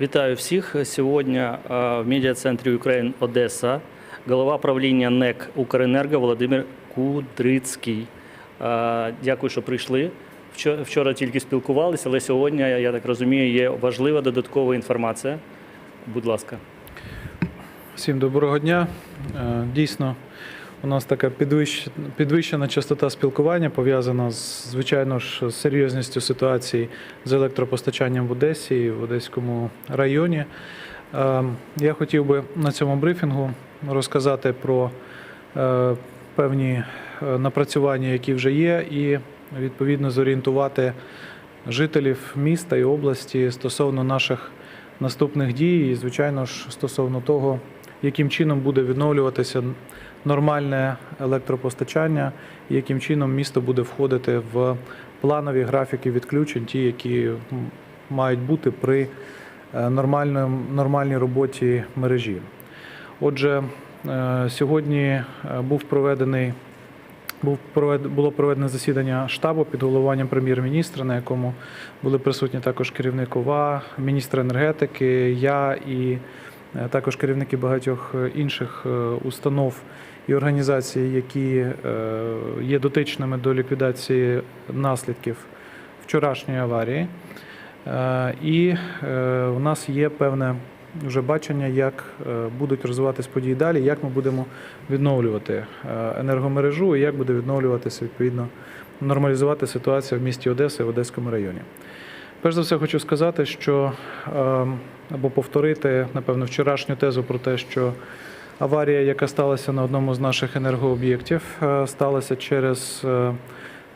Вітаю всіх. Сьогодні е, в медіа-центрі Україн Одеса голова правління НЕК Укренерго Володимир Кудрицький. Е, Дякую, що прийшли. Вчора тільки спілкувалися, але сьогодні, я так розумію, є важлива додаткова інформація. Будь ласка. Всім доброго дня. Е, Дійсно, у нас така підвищ- підвищена частота спілкування пов'язана з звичайно ж з серйозністю ситуації з електропостачанням в Одесі і в Одеському районі. Е, Я хотів би на цьому брифінгу розказати про е, певні е, напрацювання, які вже є, і відповідно зорієнтувати жителів міста і області стосовно наших наступних дій, і, звичайно ж, стосовно того, яким чином буде відновлюватися нормальне електропостачання, і яким чином місто буде входити в планові графіки відключень, ті, які мають бути при е, нормальній роботі мережі. Отже, е, сьогодні е, був проведений було проведене засідання штабу під головуванням прем'єр-міністра, на якому були присутні також керівник ОВА, міністр енергетики, я і також керівники багатьох е, інших е, установ і організацій, які е, є дотичними до ліквідації наслідків вчорашньої аварії. Е, І е, у нас є певне вже бачення, як е, будуть розвиватись події далі, як ми будемо відновлювати е, енергомережу і як буде відновлюватися відповідно нормалізувати ситуацію в місті Одеса і в Одеському районі. Перш за все, хочу сказати, що е, або повторити, напевно, вчорашню тезу про те, що аварія, яка сталася на одному з наших енергооб'єктів, е, сталася через е,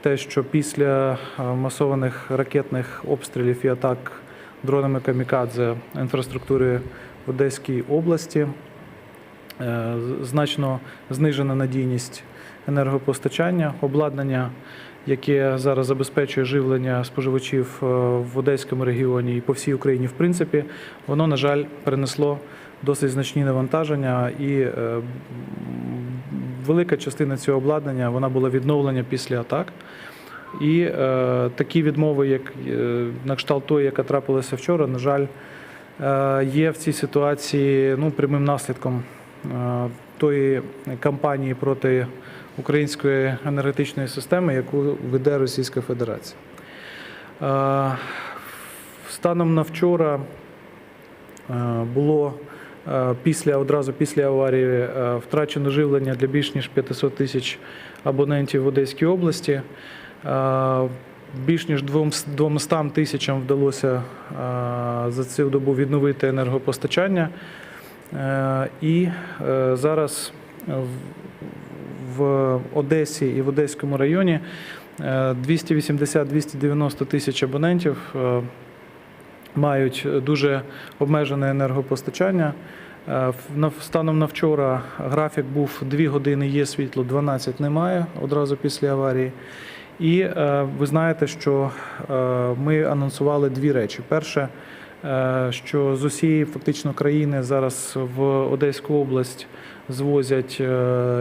те, що після е, масованих ракетних обстрілів і атак дронами камікадзе інфраструктури в Одеській області значно знижена надійність енергопостачання, обладнання, яке зараз забезпечує живлення споживачів е, в Одеському регіоні і по всій Україні, в принципі, воно, на жаль, перенесло досить значні навантаження, і е, велика частина цього обладнання вона була відновлена після атак. І е, такі відмови, як е, на кшталт тої, яка трапилася вчора, на жаль, е, є в цій ситуації ну, прямим наслідком е, тої кампанії проти української енергетичної системи, яку веде Російська Федерація. Станом на вчора було після одразу після аварії втрачено живлення для більш ніж 500 тисяч абонентів в Одеській області. Більш ніж 200 тисячам вдалося за цю добу відновити енергопостачання. Е, І е, зараз в- Одесі і в Одеському районі е, 280-290 тисяч абонентів е, мають дуже обмежене енергопостачання. Е, Станом на вчора графік був 2 години є світло, 12 немає одразу після аварії. І е, ви знаєте, що е, ми анонсували дві речі. Перше, е, що з усієї фактично країни зараз в Одеську область звозять е,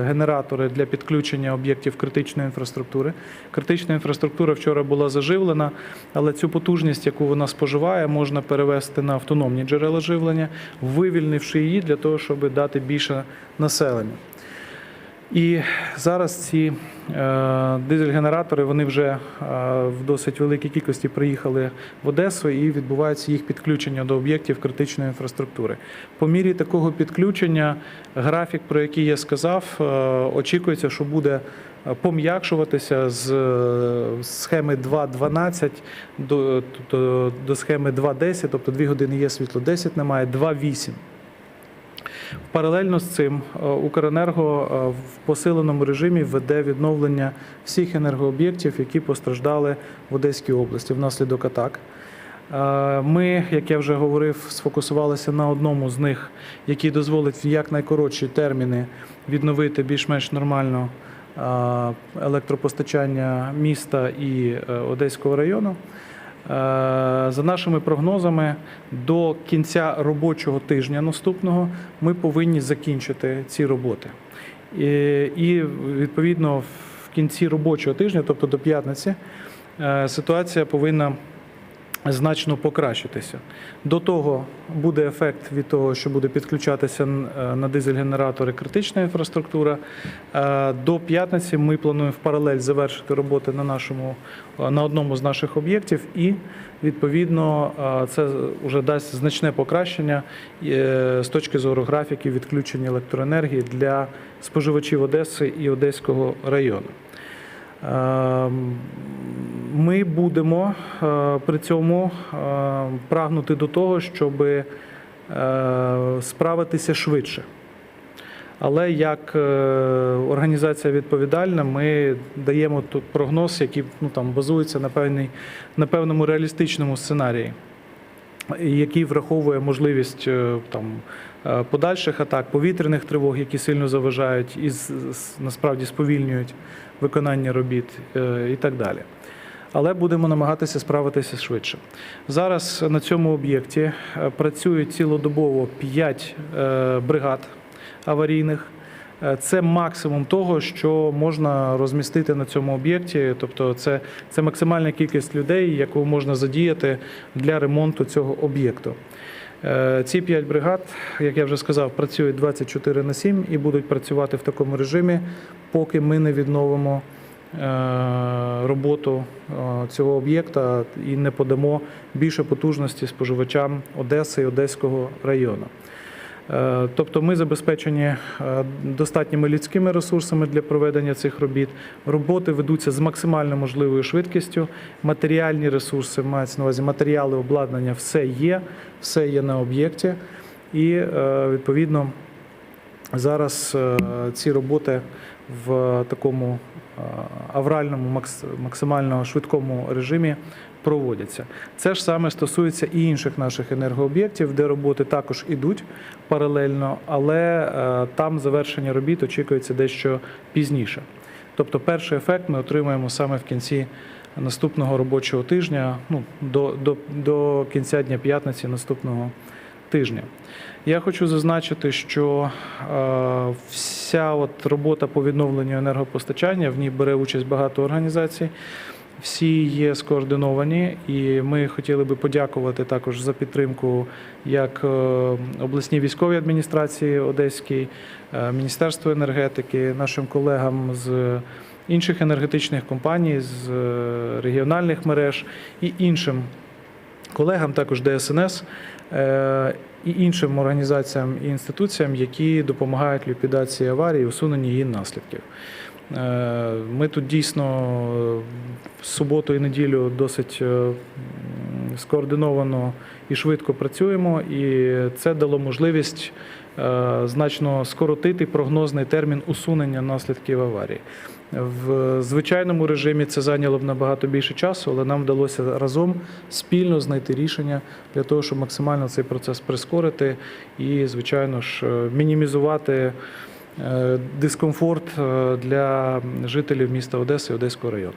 генератори для підключення об'єктів критичної інфраструктури. Критична інфраструктура вчора була заживлена, але цю потужність, яку вона споживає, можна перевести на автономні джерела живлення, вивільнивши її для того, щоб дати більше населенню. І зараз ці е, дизель-генератори вони вже е, в досить великій кількості приїхали в Одесу і відбувається їх підключення до об'єктів критичної інфраструктури. По мірі такого підключення графік, про який я сказав, е, очікується, що буде пом'якшуватися з схеми 2.12 до, до, до схеми 2.10, тобто 2 години є світло, 10 немає, 2.8. Паралельно з цим е, Укренерго е, в посиленому режимі веде відновлення всіх енергооб'єктів, які постраждали в Одеській області внаслідок атак. Е, Ми, як я вже говорив, сфокусувалися на одному з них, який дозволить в якнайкоротші терміни відновити більш-менш нормально електропостачання міста і Одеського району. Е, За нашими прогнозами, до кінця робочого тижня наступного ми повинні закінчити ці роботи. І, відповідно в кінці робочого тижня, тобто до п'ятниці, е, ситуація повинна значно покращитися. До того буде ефект від того, що буде підключатися е, на дизель-генератори критична інфраструктура. Е, До п'ятниці ми плануємо в паралель завершити роботи на нашому е, на одному з наших об'єктів, і відповідно це вже дасть значне покращення з точки зору графіків відключення електроенергії для споживачів Одеси і Одеського району. Ми будемо е, при цьому е, прагнути до того, щоб е, справитися швидше. Але як організація відповідальна, ми даємо тут прогноз, який ну, там, базується на, певній, на певному реалістичному сценарії, який враховує можливість там, подальших атак, повітряних тривог, які сильно заважають і насправді сповільнюють виконання робіт і так далі. Але будемо намагатися справитися швидше. Зараз на цьому об'єкті е, працює цілодобово 5 бригад аварійних. Е, Це максимум того, що можна розмістити на цьому об'єкті. Тобто, це, це максимальна кількість людей, яку можна задіяти для ремонту цього об'єкту. Е, Ці 5 бригад, як я вже сказав, працюють 24 на 7 і будуть працювати в такому режимі, поки ми не відновимо е, роботу е, цього об'єкта і не подамо більше потужності споживачам Одеси і Одеського району. Е, Тобто ми забезпечені е, достатніми людськими ресурсами для проведення цих робіт. Роботи ведуться з максимально можливою швидкістю. Матеріальні ресурси мається на увазі матеріали, обладнання, все є, все є на об'єкті. І е, відповідно зараз е, ці роботи в такому авральному, максимально швидкому режимі проводяться. Це ж саме стосується і інших наших енергооб'єктів, де роботи також ідуть паралельно, але е, там завершення робіт очікується дещо пізніше. Тобто, перший ефект ми отримаємо саме в кінці наступного робочого тижня, ну до, до, до кінця дня п'ятниці наступного тижня. Я хочу зазначити, що е, вся от робота по відновленню енергопостачання в ній бере участь багато організацій. Всі є скоординовані, і ми хотіли би подякувати також за підтримку як е, обласній військовій адміністрації Одеській, е, Міністерству енергетики, нашим колегам з інших енергетичних компаній, з регіональних мереж і іншим колегам, також ДСНС е, і іншим організаціям і інституціям, які допомагають ліквідації аварії, усуненні її наслідків. Е, Ми тут дійсно суботу і неділю досить е, скоординовано і швидко працюємо, і це дало можливість значно скоротити прогнозний термін усунення наслідків аварії. В звичайному режимі це зайняло б набагато більше часу, але нам вдалося разом спільно знайти рішення для того, щоб максимально цей процес прискорити і, звичайно ж, е, мінімізувати е, дискомфорт е, для жителів міста Одеси і Одеського району.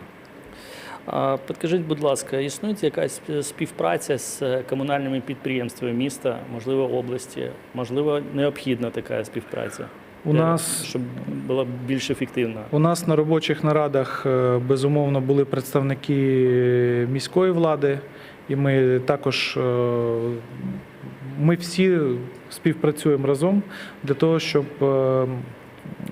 Підкажіть, будь ласка, існує якась співпраця з комунальними підприємствами міста, можливо, області, можливо, необхідна така співпраця? У Для- нас щоб була більш ефективна. У нас на робочих нарадах е, безумовно були представники міської влади, і ми також е, ми всі співпрацюємо разом для того, щоб е,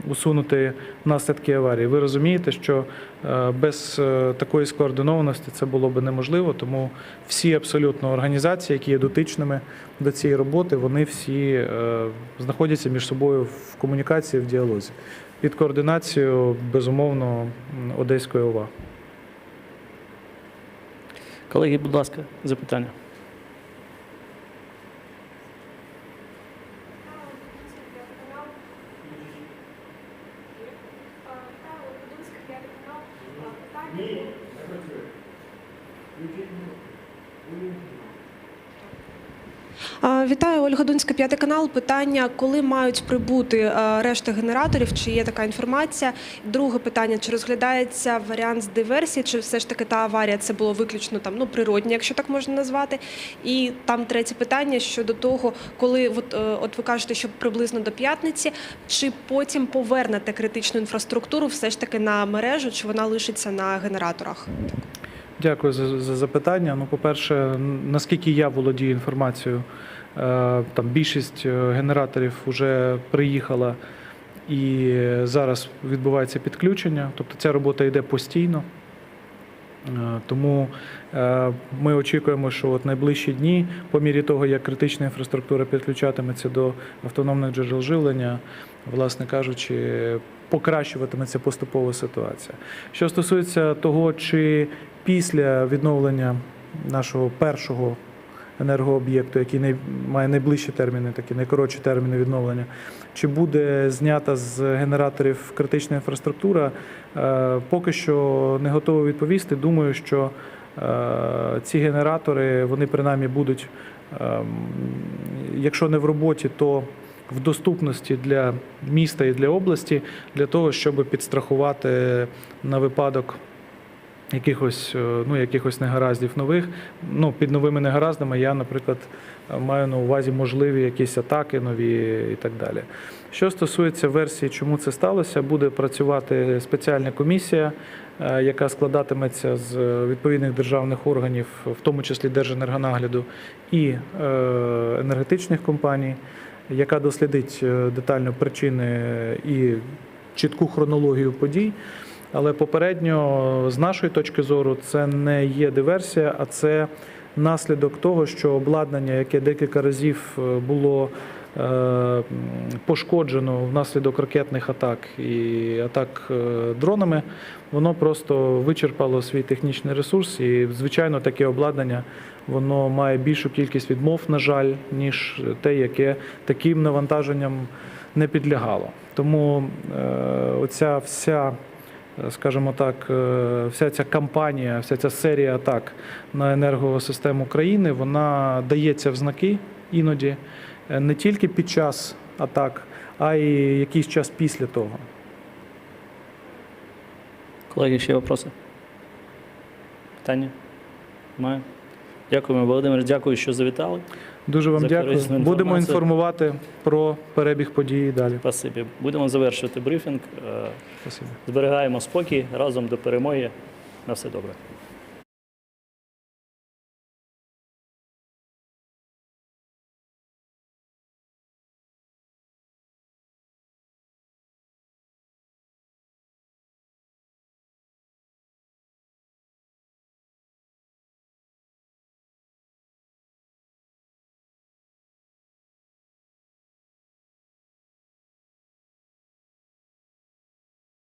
усунути наслідки аварії. Ви розумієте, що е, без е, такої скоординованості це було б неможливо, тому всі абсолютно організації, які є дотичними до цієї роботи, вони всі е, знаходяться між собою в комунікації, в діалозі під координацією, безумовно, Одеської ОВА. Колеги, будь ласка, запитання. Вітаю, Ольга Дунська, п'ятий канал. Питання: коли мають прибути е, решта генераторів? Чи є така інформація? Друге питання: чи розглядається варіант з диверсії, чи все ж таки та аварія це було виключно там ну природні, якщо так можна назвати? І там третє питання щодо того, коли от, е, от ви кажете, що приблизно до п'ятниці, чи потім повернете критичну інфраструктуру все ж таки на мережу, чи вона лишиться на генераторах? Дякую за, за запитання. Ну, по-перше, наскільки я володію інформацією, е, там більшість е, генераторів вже приїхала і зараз відбувається підключення. Тобто ця робота йде постійно. Е, Тому ми очікуємо, що от найближчі дні, по мірі того, як критична інфраструктура підключатиметься до автономних джерел живлення, власне кажучи, покращуватиметься поступово ситуація. Що стосується того, чи після відновлення нашого першого енергооб'єкту, який най- має найближчі терміни, такі найкоротші терміни відновлення, чи буде знята з генераторів критична інфраструктура, е, поки що не готовий відповісти. Думаю, що е, ці генератори вони принаймні будуть, ем, якщо не в роботі, то в доступності для міста і для області для того, щоб підстрахувати на випадок якихось, е, ну, якихось негараздів нових. Ну, під новими негараздами я, наприклад, маю на увазі можливі якісь атаки нові і так далі. Що стосується версії, чому це сталося, буде працювати спеціальна комісія, е, яка складатиметься з відповідних державних органів, в тому числі Держенергонагляду і е, енергетичних компаній, яка дослідить е, детально причини і чітку хронологію подій. Але попередньо, з нашої точки зору, це не є диверсія, а це наслідок того, що обладнання, яке декілька разів е, було пошкоджено внаслідок ракетних атак і атак е, дронами, воно просто вичерпало свій технічний ресурс. І, звичайно, таке обладнання воно має більшу кількість відмов, на жаль, ніж те, яке таким навантаженням не підлягало. Тому е, оця вся скажімо так, е, вся ця кампанія, вся ця серія атак на енергосистему країни, вона дається в знаки іноді е, не тільки під час атак, а й якийсь час після того. Колеги, ще вопроси? Питання? Немає? Дякуємо, Володимир. Дякую, що завітали. Дуже вам За дякую. Будемо інформувати про перебіг подій далі. Спасибі. Будемо завершувати брифінг. Е, Спасибо. Зберігаємо спокій разом до перемоги. На все добре.